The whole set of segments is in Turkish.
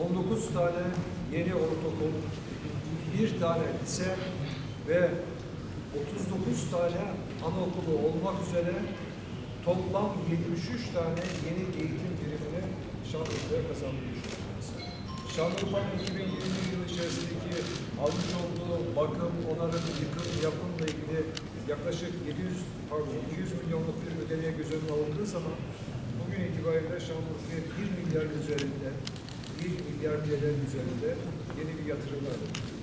19 tane yeni ortaokul, bir tane lise ve 39 tane anaokulu olmak üzere toplam 73 tane yeni eğitim birimini Şanlıurfa'ya kazandırmış olacağız. Şanlıurfa'nın 2020 yılı içerisindeki almış olduğu bakım, onarım, yıkım, yapımla ilgili yaklaşık 700, pardon 200 milyonluk bir ödemeye göz önüne alındığı zaman bugün itibariyle Şanlıurfa'ya 1 milyar üzerinde 1 milyar TL üzerinde yeni bir yatırımlar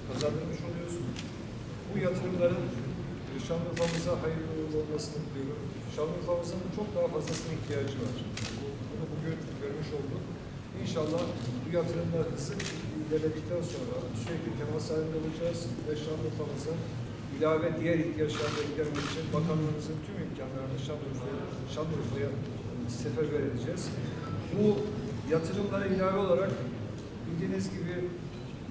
kazandırmış oluyoruz. Bu yatırımların e, Şanlıurfa'mıza hayırlı uğurlu olmasını diliyorum. Şanlıurfa'mızın çok daha fazlasına ihtiyacı var. Bunu bugün görmüş olduk. İnşallah bu yatırımlar hızlı ilerledikten sonra sürekli temas halinde olacağız ve Şanlıurfa'mızın ilave diğer ihtiyaçlarına gidermek için bakanlığımızın tüm imkanlarını Şanlıurfa'ya Şanlıurfa'ya seferber edeceğiz. Bu yatırımlara ilave olarak bildiğiniz gibi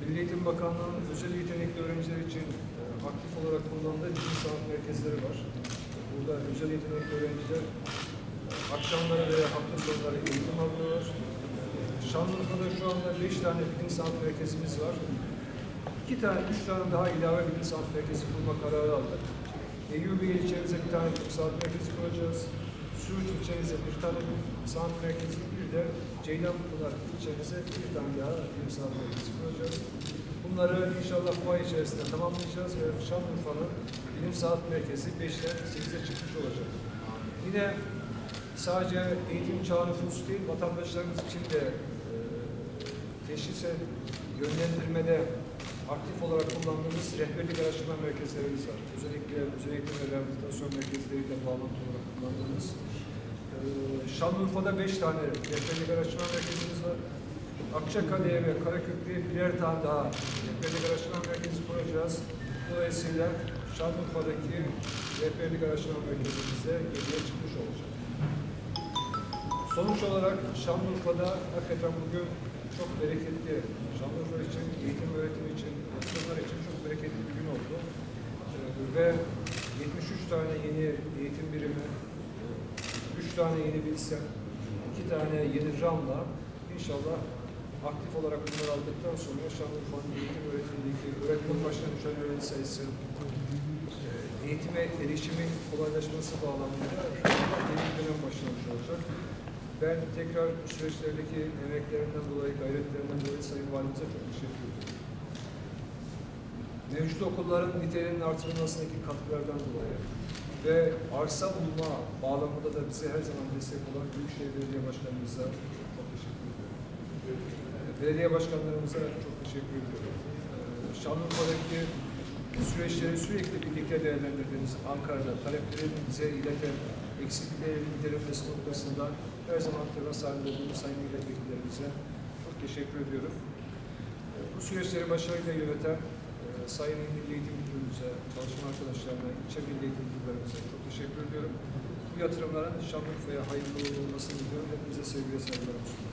Milli Eğitim Bakanlığı'nın özel yetenekli öğrenciler için e, aktif olarak kullandığı bilim sanat merkezleri var. Burada özel yetenekli öğrenciler e, akşamları ve hafta sonları eğitim alıyorlar. Şanlıurfa'da şu anda beş tane bilim sanat merkezimiz var. İki tane, üç tane daha ilave bilim sanat merkezi kurma kararı aldık. Eyyubi ilçemize bir tane bilim sanat merkezi kuracağız. İlçemize bir tane sanat merkezi, bir de Ceylanpınar ilçemize bir tane daha bilim sanat merkezi kuracağız. Bunları inşallah bu ay içerisinde tamamlayacağız ve Şanlıurfa'nın bilim sanat merkezi 5'ten 8'e çıkmış olacak. Yine sadece eğitim çağı nüfusu değil, vatandaşlarımız için de e, teşhise yönlendirmede aktif olarak kullandığımız rehberlik araştırma merkezlerimiz var. Özellikle özel eğitim ve rehabilitasyon merkezleriyle bağlantı olarak kullandığımız. Ee, Şanlıurfa'da beş tane rehberlik araştırma merkezimiz var. Akçakale'ye ve Karaköprü'ye birer tane daha rehberlik araştırma merkezi kuracağız. Dolayısıyla Şanlıurfa'daki rehberlik araştırma merkezimizde geriye çıkmış olacak. Sonuç olarak Şanlıurfa'da hakikaten bugün çok bereketli, Şanlıurfa için, eğitim öğretim için, yatırımlar için çok bereketli bir gün oldu. Ee, ve 73 tane yeni eğitim birimi, 3 tane yeni bilsem, 2 tane yeni RAM'la inşallah aktif olarak bunları aldıktan sonra Şanlıurfa'nın eğitim öğretimindeki öğretmen başına düşen öğrenci sayısı, e, eğitime erişimin kolaylaşması bağlamında yeni bir dönem başlamış olacak. Ben tekrar bu süreçlerdeki emeklerinden dolayı, gayretlerinden dolayı Sayın Valimize çok teşekkür ediyorum. Mevcut okulların niteliğinin artırılmasındaki katkılardan dolayı ve arsa bulma bağlamında da bize her zaman destek olan Büyükşehir Belediye Başkanımıza çok teşekkür ediyorum. Ee, Belediye başkanlarımıza çok teşekkür ediyorum. Ee, Şanlıurfa'daki süreçleri sürekli birlikte değerlendirdiğimiz Ankara'da taleplerin bize ileten eksikliklerin giderilmesi noktasında her zaman temas halinde olduğumuz sayın milletvekillerimize çok teşekkür ediyorum. Ee, Bu süreçleri başarıyla yöneten Sayın Milli Eğitim Müdürümüze, çalışma arkadaşlarına, ilçe milli eğitim müdürlerimize çok teşekkür ediyorum. Bu yatırımların Şanlıurfa'ya hayırlı olmasını diliyorum. Hepinize sevgiyle saygılarımı sunuyorum.